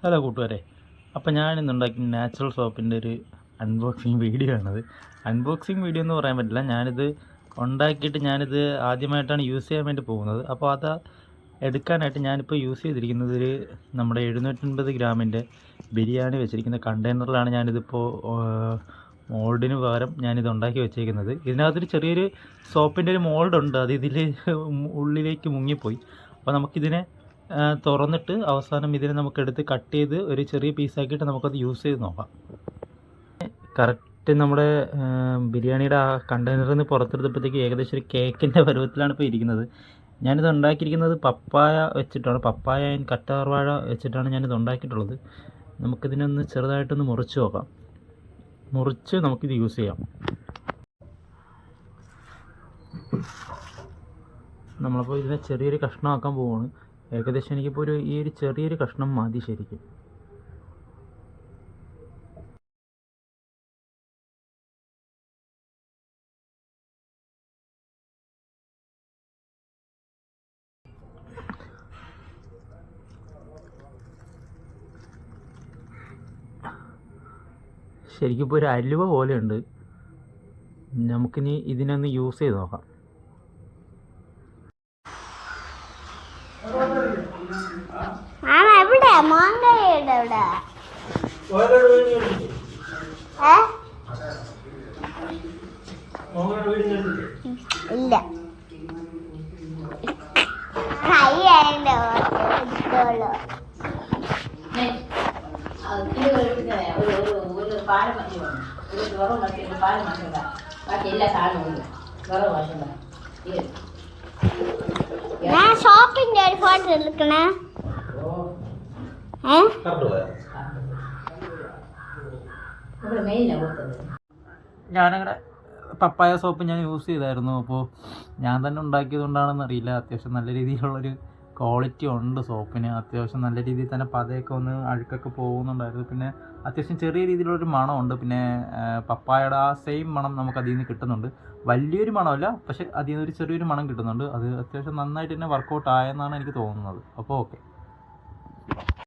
Hello കൂട്ടുകാരെ. അപ്പോൾ ഞാനിന്നുണ്ടാക്കി natural സോപ്പിന്റെ ഒരു അൺബോക്സിങ് വീഡിയോ ആണത്. അൺബോക്സിങ് വീഡിയോ എന്ന് പറയാൻ പറ്റില്ല. ഞാനിത് ഉണ്ടാക്കിയിട്ട് ഞാനിത് ആദ്യമായിട്ടാണ് യൂസ് ചെയ്യാൻ വേണ്ടി പോകുന്നത്. അപ്പോൾ അത് എടുക്കാനായിട്ട് ഞാനിപ്പോൾ യൂസ് ചെയ്തിരിക്കുന്നത് ഒരു നമ്മുടെ എഴുന്നൂറ്റൻപത് ഗ്രാമിന്റെ ബിരിയാണി വെച്ചിരിക്കുന്ന കണ്ടെയ്നറിലാണ് ഞാനിതിപ്പോൾ മോൾഡിന് പകരം ഞാനിത് ഉണ്ടാക്കി വെച്ചേക്കുന്നത്. ഇതിനകത്തൊരു ചെറിയൊരു സോപ്പിന്റെ ഒരു മോൾഡുണ്ട്. അത് ഇതിൽ ഉള്ളിലേക്ക് മുങ്ങിപ്പോയി. അപ്പോൾ നമുക്കിതിനെ തുറന്നിട്ട് അവസാനം ഇതിനെ നമുക്ക് എടുത്ത് കട്ട് ചെയ്ത് ഒരു ചെറിയ പീസാക്കിയിട്ട് നമുക്കത് യൂസ് ചെയ്ത് നോക്കാം. കറക്റ്റ് നമ്മുടെ ബിരിയാണിയുടെ ആ കണ്ടെയ്നറിൽ നിന്ന് പുറത്തെടുത്തപ്പോഴത്തേക്ക് ഏകദേശം ഒരു കേക്കിന്റെ പരുവത്തിലാണ് ഇപ്പോൾ ഇരിക്കുന്നത്. ഞാനിത് ഉണ്ടാക്കിയിരിക്കുന്നത് പപ്പായ വെച്ചിട്ടാണ്. പപ്പായ ആൻഡ് കറ്റാർവാഴ വെച്ചിട്ടാണ് ഞാനിത് ഉണ്ടാക്കിയിട്ടുള്ളത്. നമുക്കിതിനൊന്ന് ചെറുതായിട്ടൊന്ന് മുറിച്ച് നോക്കാം. മുറിച്ച് നമുക്കിത് യൂസ് ചെയ്യാം. നമ്മളിപ്പോൾ ഇതിനെ ചെറിയൊരു കഷ്ണമാക്കാൻ പോവുകയാണ് ഏകദേശം എനിക്കിപ്പോൾ ഒരു ഈ ഒരു ചെറിയൊരു കഷ്ണം മതി ശരിക്കും. ശരിക്കും ഇപ്പോൾ ഒരു അലുവ പോലെയുണ്ട്. നമുക്കിനി ഇതിനൊന്ന് യൂസ് ചെയ്ത് നോക്കാം. മാമ എവിടെ മാങ്കയുടെ എവിടെ ഇല്ല. കൈ എടുത്തോളൂ. ഇത് ഒരു പാൽ. ഒരു ചോറും മതി പാൽ മതിയില്ല ബാക്കി എല്ലാ സാധനവും ചോറ് വാശണ്ട ഞാൻ ഷോപ്പിന്റെ ഒരു ഫോട്ടോ എടുക്കണേ. ഞാനങ്ങനെ പപ്പായ സോപ്പ് ഞാൻ യൂസ് ചെയ്തായിരുന്നു. അപ്പോൾ ഞാൻ തന്നെ ഉണ്ടാക്കിയത് കൊണ്ടാണെന്ന് അറിയില്ല. അത്യാവശ്യം നല്ല രീതിയിലുള്ളൊരു ക്വാളിറ്റി ഉണ്ട് സോപ്പിന്. അത്യാവശ്യം നല്ല രീതിയിൽ തന്നെ പതയൊക്കെ ഒന്ന് അഴുക്കൊക്കെ പോകുന്നുണ്ടായിരുന്നു. പിന്നെ അത്യാവശ്യം ചെറിയ രീതിയിലുള്ളൊരു മണമുണ്ട്. പിന്നെ പപ്പായയുടെ ആ സെയിം മണം നമുക്ക് അതിൽ നിന്ന് കിട്ടുന്നുണ്ട്. വലിയൊരു മണമല്ല പക്ഷെ അതിൽ നിന്ന് ഒരു ചെറിയൊരു മണം കിട്ടുന്നുണ്ട്. അത് അത്യാവശ്യം നന്നായിട്ട് തന്നെ വർക്കൗട്ട് ആയെന്നാണ് എനിക്ക് തോന്നുന്നത്. അപ്പോൾ ഓക്കെ